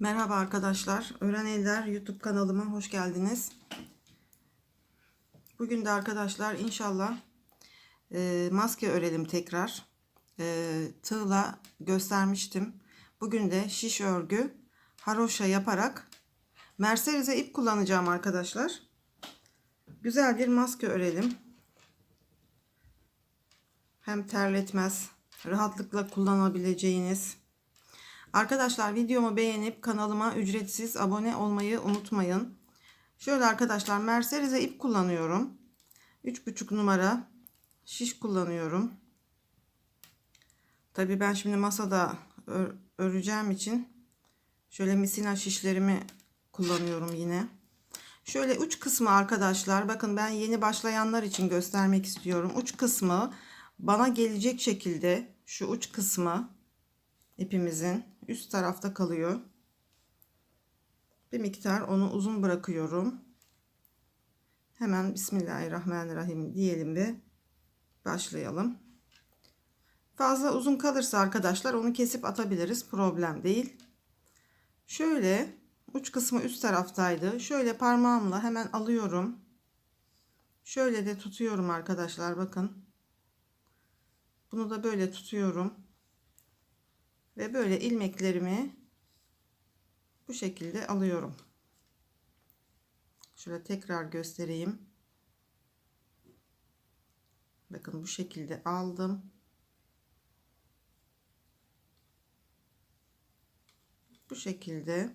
Merhaba arkadaşlar. Öğren Eller YouTube kanalıma hoş geldiniz. Bugün de arkadaşlar inşallah e, maske örelim tekrar. E, tığla göstermiştim. Bugün de şiş örgü haroşa yaparak merserize ip kullanacağım arkadaşlar. Güzel bir maske örelim. Hem terletmez, rahatlıkla kullanabileceğiniz Arkadaşlar videomu beğenip kanalıma ücretsiz abone olmayı unutmayın. Şöyle arkadaşlar merserize ip kullanıyorum. 3,5 numara şiş kullanıyorum. Tabi ben şimdi masada ör öreceğim için şöyle misina şişlerimi kullanıyorum yine. Şöyle uç kısmı arkadaşlar bakın ben yeni başlayanlar için göstermek istiyorum. Uç kısmı bana gelecek şekilde şu uç kısmı ipimizin üst tarafta kalıyor. Bir miktar onu uzun bırakıyorum. Hemen Bismillahirrahmanirrahim diyelim ve başlayalım. Fazla uzun kalırsa arkadaşlar onu kesip atabiliriz. Problem değil. Şöyle uç kısmı üst taraftaydı. Şöyle parmağımla hemen alıyorum. Şöyle de tutuyorum arkadaşlar bakın. Bunu da böyle tutuyorum. Ve böyle ilmeklerimi bu şekilde alıyorum. Şöyle tekrar göstereyim. Bakın bu şekilde aldım. Bu şekilde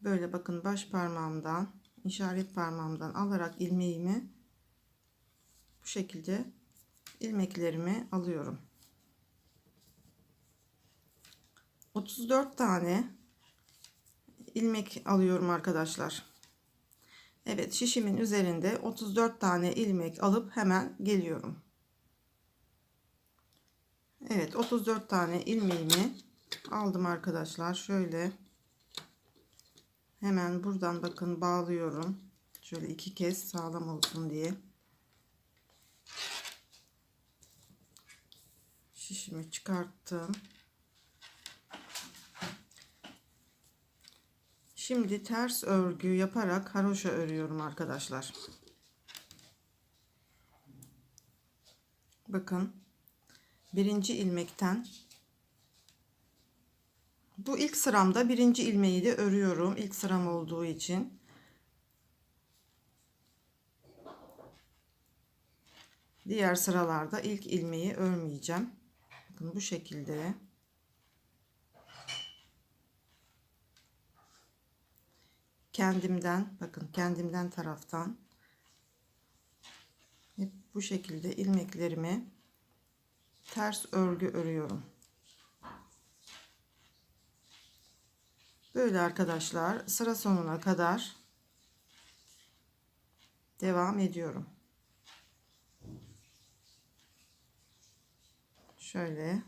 böyle bakın baş parmağımdan işaret parmağımdan alarak ilmeğimi bu şekilde ilmeklerimi alıyorum. 34 tane ilmek alıyorum arkadaşlar. Evet şişimin üzerinde 34 tane ilmek alıp hemen geliyorum. Evet 34 tane ilmeğimi aldım arkadaşlar. Şöyle hemen buradan bakın bağlıyorum. Şöyle iki kez sağlam olsun diye. Şişimi çıkarttım. Şimdi ters örgü yaparak haroşa örüyorum arkadaşlar. Bakın birinci ilmekten bu ilk sıramda birinci ilmeği de örüyorum. İlk sıram olduğu için. Diğer sıralarda ilk ilmeği örmeyeceğim. Bakın bu şekilde. Kendimden bakın kendimden taraftan hep bu şekilde ilmeklerimi ters örgü örüyorum. Böyle arkadaşlar sıra sonuna kadar devam ediyorum. Şöyle.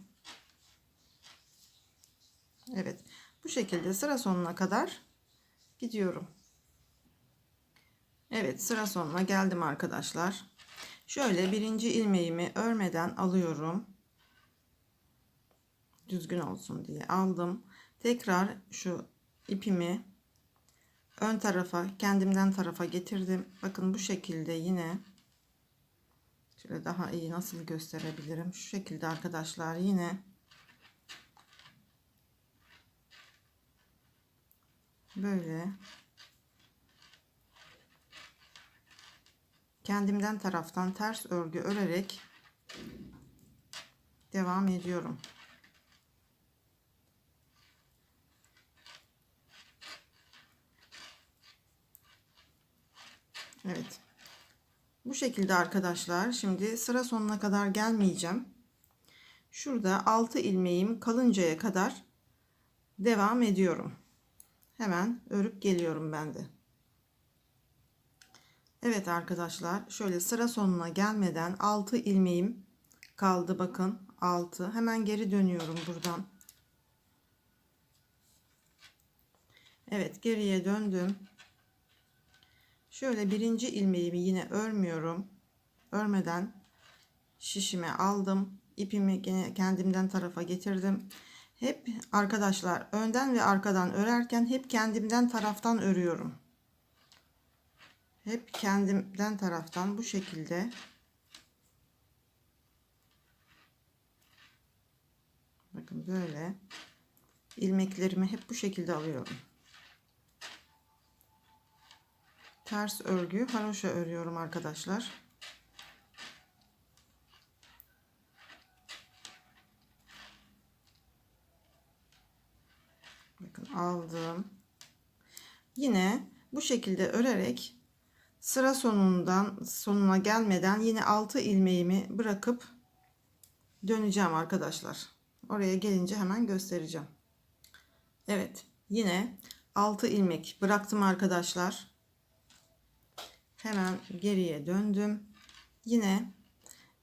Evet. Bu şekilde sıra sonuna kadar gidiyorum. Evet sıra sonuna geldim arkadaşlar. Şöyle birinci ilmeğimi örmeden alıyorum. Düzgün olsun diye aldım. Tekrar şu ipimi ön tarafa kendimden tarafa getirdim. Bakın bu şekilde yine şöyle daha iyi nasıl gösterebilirim. Şu şekilde arkadaşlar yine böyle kendimden taraftan ters örgü örerek devam ediyorum. Evet. Bu şekilde arkadaşlar. Şimdi sıra sonuna kadar gelmeyeceğim. Şurada 6 ilmeğim kalıncaya kadar devam ediyorum. Hemen örüp geliyorum ben de. Evet arkadaşlar şöyle sıra sonuna gelmeden 6 ilmeğim kaldı bakın 6 hemen geri dönüyorum buradan. Evet geriye döndüm. Şöyle birinci ilmeğimi yine örmüyorum. Örmeden şişime aldım. ipimi yine kendimden tarafa getirdim Hep arkadaşlar önden ve arkadan örerken hep kendimden taraftan örüyorum. Hep kendimden taraftan bu şekilde Bakın böyle ilmeklerimi hep bu şekilde alıyorum. Ters örgü haroşa örüyorum arkadaşlar. Bakın aldım. Yine bu şekilde örerek sıra sonundan sonuna gelmeden yine 6 ilmeğimi bırakıp döneceğim arkadaşlar. Oraya gelince hemen göstereceğim. Evet yine 6 ilmek bıraktım arkadaşlar. Hemen geriye döndüm. Yine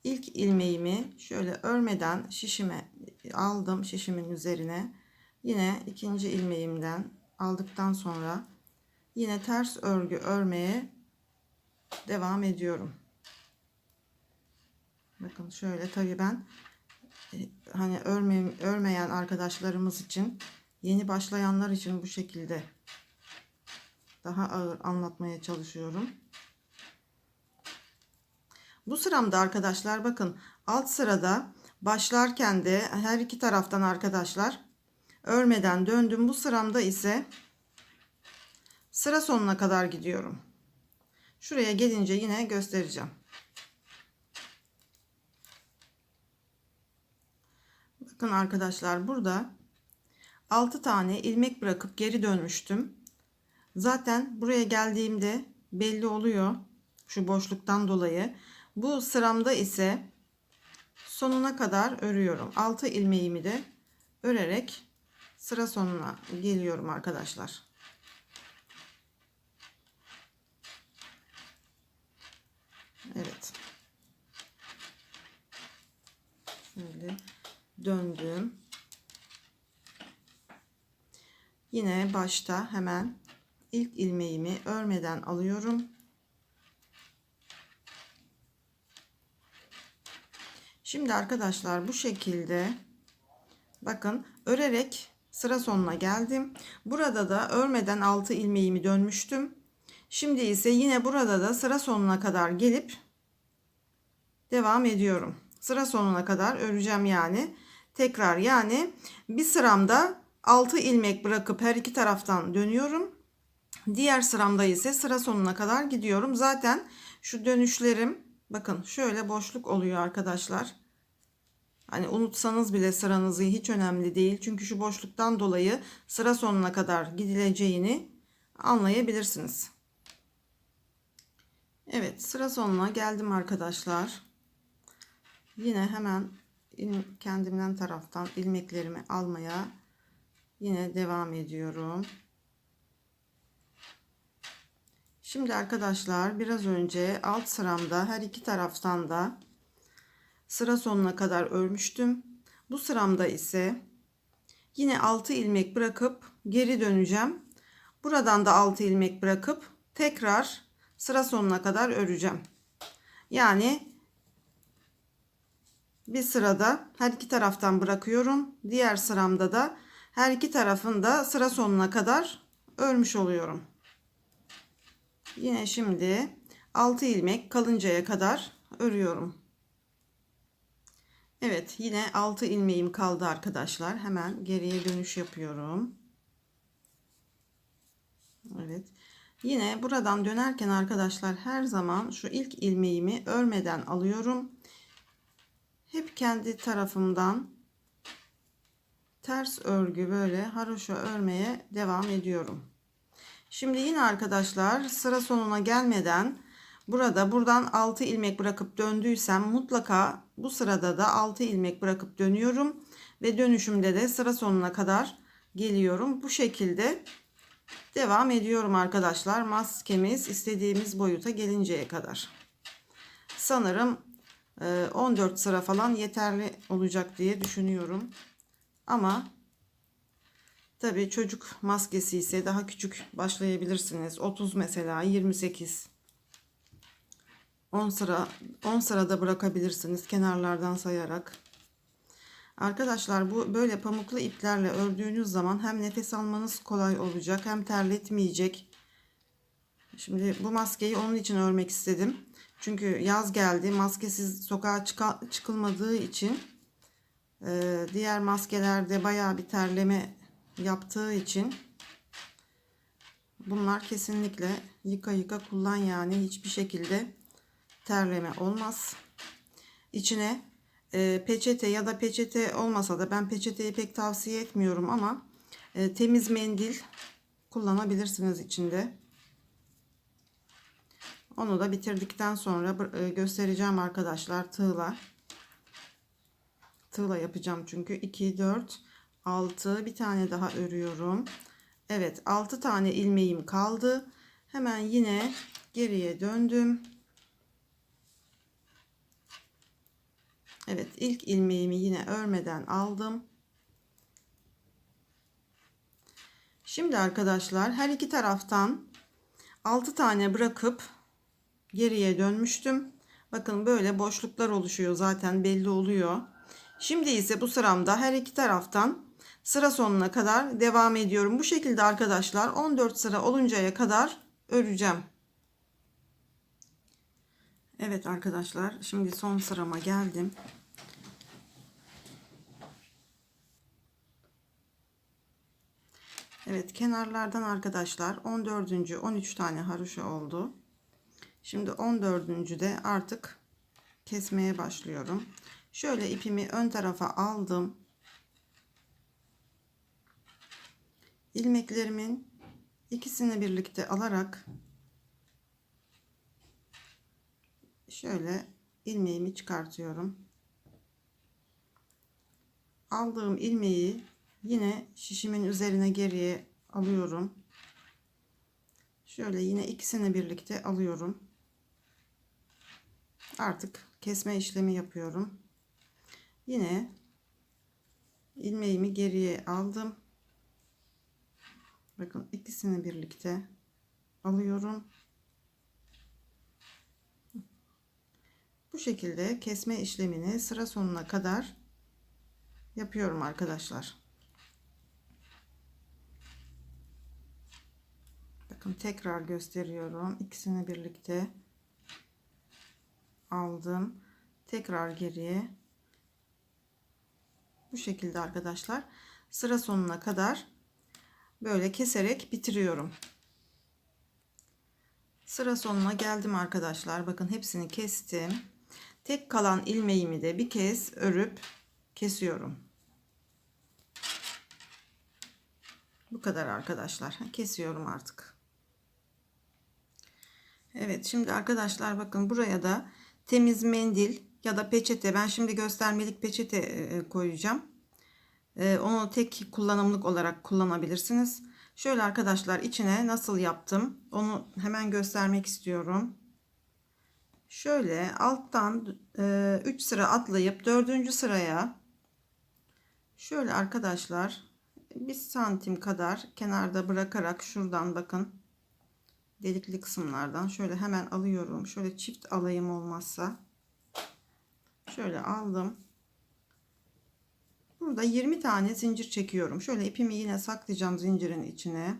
ilk ilmeğimi şöyle örmeden şişime aldım şişimin üzerine. Yine ikinci ilmeğimden aldıktan sonra yine ters örgü örmeye devam ediyorum. Bakın şöyle tabii ben e, hani örme, örmeyen arkadaşlarımız için yeni başlayanlar için bu şekilde daha ağır anlatmaya çalışıyorum. Bu sıramda arkadaşlar bakın alt sırada başlarken de her iki taraftan arkadaşlar örmeden döndüm. Bu sıramda ise sıra sonuna kadar gidiyorum. Şuraya gelince yine göstereceğim. Bakın arkadaşlar burada 6 tane ilmek bırakıp geri dönmüştüm. Zaten buraya geldiğimde belli oluyor şu boşluktan dolayı. Bu sıramda ise sonuna kadar örüyorum. 6 ilmeğimi de örerek sıra sonuna geliyorum arkadaşlar. Evet. Şöyle döndüm. Yine başta hemen ilk ilmeğimi örmeden alıyorum. Şimdi arkadaşlar bu şekilde bakın örerek sıra sonuna geldim. Burada da örmeden 6 ilmeğimi dönmüştüm. Şimdi ise yine burada da sıra sonuna kadar gelip devam ediyorum. Sıra sonuna kadar öreceğim yani. Tekrar yani bir sıramda 6 ilmek bırakıp her iki taraftan dönüyorum. Diğer sıramda ise sıra sonuna kadar gidiyorum. Zaten şu dönüşlerim bakın şöyle boşluk oluyor arkadaşlar. Hani unutsanız bile sıranızı hiç önemli değil. Çünkü şu boşluktan dolayı sıra sonuna kadar gidileceğini anlayabilirsiniz. Evet sıra sonuna geldim arkadaşlar. Yine hemen kendimden taraftan ilmeklerimi almaya yine devam ediyorum. Şimdi arkadaşlar biraz önce alt sıramda her iki taraftan da sıra sonuna kadar örmüştüm. Bu sıramda ise yine 6 ilmek bırakıp geri döneceğim. Buradan da 6 ilmek bırakıp tekrar sıra sonuna kadar öreceğim. Yani bir sırada her iki taraftan bırakıyorum. Diğer sıramda da her iki tarafın da sıra sonuna kadar örmüş oluyorum. Yine şimdi 6 ilmek kalıncaya kadar örüyorum. Evet yine 6 ilmeğim kaldı arkadaşlar. Hemen geriye dönüş yapıyorum. Evet. Yine buradan dönerken arkadaşlar her zaman şu ilk ilmeğimi örmeden alıyorum. Hep kendi tarafımdan ters örgü böyle haroşa örmeye devam ediyorum. Şimdi yine arkadaşlar sıra sonuna gelmeden burada buradan 6 ilmek bırakıp döndüysem mutlaka bu sırada da 6 ilmek bırakıp dönüyorum ve dönüşümde de sıra sonuna kadar geliyorum. Bu şekilde devam ediyorum arkadaşlar. Maskemiz istediğimiz boyuta gelinceye kadar. Sanırım 14 e, sıra falan yeterli olacak diye düşünüyorum. Ama tabii çocuk maskesi ise daha küçük başlayabilirsiniz. 30 mesela 28 10 sıra 10 sırada bırakabilirsiniz kenarlardan sayarak. Arkadaşlar bu böyle pamuklu iplerle ördüğünüz zaman hem nefes almanız kolay olacak hem terletmeyecek. Şimdi bu maskeyi onun için örmek istedim. Çünkü yaz geldi. Maskesiz sokağa çıkılmadığı için e, diğer maskelerde bayağı bir terleme yaptığı için bunlar kesinlikle yıka yıka kullan yani hiçbir şekilde terleme olmaz. İçine e, peçete ya da peçete olmasa da ben peçeteyi pek tavsiye etmiyorum ama e, temiz mendil kullanabilirsiniz içinde. Onu da bitirdikten sonra e, göstereceğim arkadaşlar tığla. Tığla yapacağım çünkü 2 4 6 bir tane daha örüyorum. Evet 6 tane ilmeğim kaldı. Hemen yine geriye döndüm. Evet ilk ilmeğimi yine örmeden aldım. Şimdi arkadaşlar her iki taraftan 6 tane bırakıp geriye dönmüştüm. Bakın böyle boşluklar oluşuyor zaten belli oluyor. Şimdi ise bu sıramda her iki taraftan sıra sonuna kadar devam ediyorum. Bu şekilde arkadaşlar 14 sıra oluncaya kadar öreceğim. Evet arkadaşlar şimdi son sırama geldim. Evet kenarlardan arkadaşlar 14. 13 tane haroşa oldu. Şimdi 14. de artık kesmeye başlıyorum. Şöyle ipimi ön tarafa aldım. ilmeklerimin ikisini birlikte alarak şöyle ilmeğimi çıkartıyorum. Aldığım ilmeği yine şişimin üzerine geriye alıyorum. Şöyle yine ikisini birlikte alıyorum. Artık kesme işlemi yapıyorum. Yine ilmeğimi geriye aldım. Bakın ikisini birlikte alıyorum. Bu şekilde kesme işlemini sıra sonuna kadar yapıyorum arkadaşlar. Bakın tekrar gösteriyorum. İkisini birlikte aldım. Tekrar geriye. Bu şekilde arkadaşlar sıra sonuna kadar böyle keserek bitiriyorum. Sıra sonuna geldim arkadaşlar. Bakın hepsini kestim. Tek kalan ilmeğimi de bir kez örüp kesiyorum. Bu kadar arkadaşlar. Kesiyorum artık. Evet şimdi arkadaşlar bakın buraya da temiz mendil ya da peçete ben şimdi göstermelik peçete e, koyacağım. E, onu tek kullanımlık olarak kullanabilirsiniz. Şöyle arkadaşlar içine nasıl yaptım onu hemen göstermek istiyorum. Şöyle alttan 3 sıra atlayıp 4. sıraya şöyle arkadaşlar bir santim kadar kenarda bırakarak şuradan bakın delikli kısımlardan şöyle hemen alıyorum. Şöyle çift alayım olmazsa şöyle aldım. Burada 20 tane zincir çekiyorum. Şöyle ipimi yine saklayacağım zincirin içine.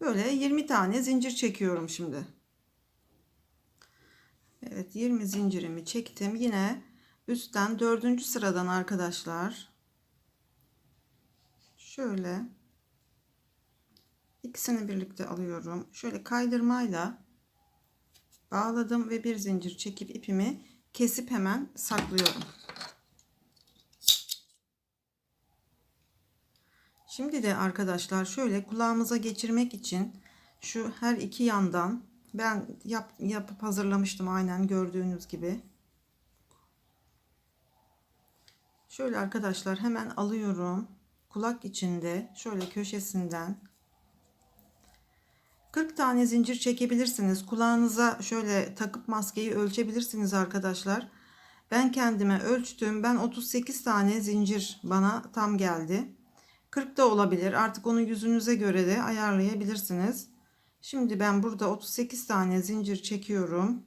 Böyle 20 tane zincir çekiyorum şimdi. Evet 20 zincirimi çektim. Yine üstten 4. sıradan arkadaşlar. Şöyle ikisini birlikte alıyorum. Şöyle kaydırmayla bağladım ve bir zincir çekip ipimi kesip hemen saklıyorum. Şimdi de arkadaşlar şöyle kulağımıza geçirmek için şu her iki yandan ben yap, yapıp hazırlamıştım aynen gördüğünüz gibi. Şöyle arkadaşlar hemen alıyorum. Kulak içinde şöyle köşesinden 40 tane zincir çekebilirsiniz. Kulağınıza şöyle takıp maskeyi ölçebilirsiniz arkadaşlar. Ben kendime ölçtüm. Ben 38 tane zincir bana tam geldi. 40 da olabilir. Artık onu yüzünüze göre de ayarlayabilirsiniz. Şimdi ben burada 38 tane zincir çekiyorum.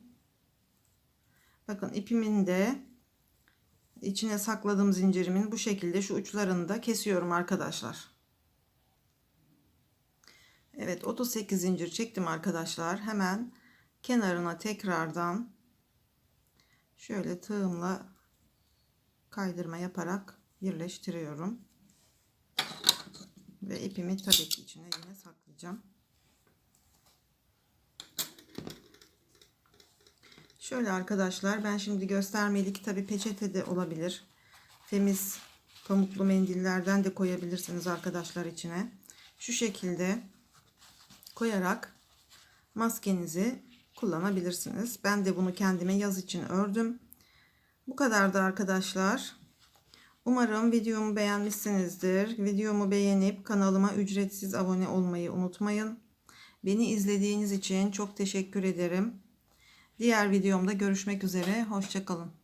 Bakın ipimin de içine sakladığım zincirimin bu şekilde şu uçlarını da kesiyorum arkadaşlar. Evet 38 zincir çektim arkadaşlar. Hemen kenarına tekrardan şöyle tığımla kaydırma yaparak birleştiriyorum. Ve ipimi tabii ki içine yine saklayacağım. Şöyle arkadaşlar ben şimdi göstermelik tabi peçete de olabilir. Temiz pamuklu mendillerden de koyabilirsiniz arkadaşlar içine. Şu şekilde koyarak maskenizi kullanabilirsiniz. Ben de bunu kendime yaz için ördüm. Bu kadardı arkadaşlar. Umarım videomu beğenmişsinizdir. Videomu beğenip kanalıma ücretsiz abone olmayı unutmayın. Beni izlediğiniz için çok teşekkür ederim. Diğer videomda görüşmek üzere. Hoşçakalın.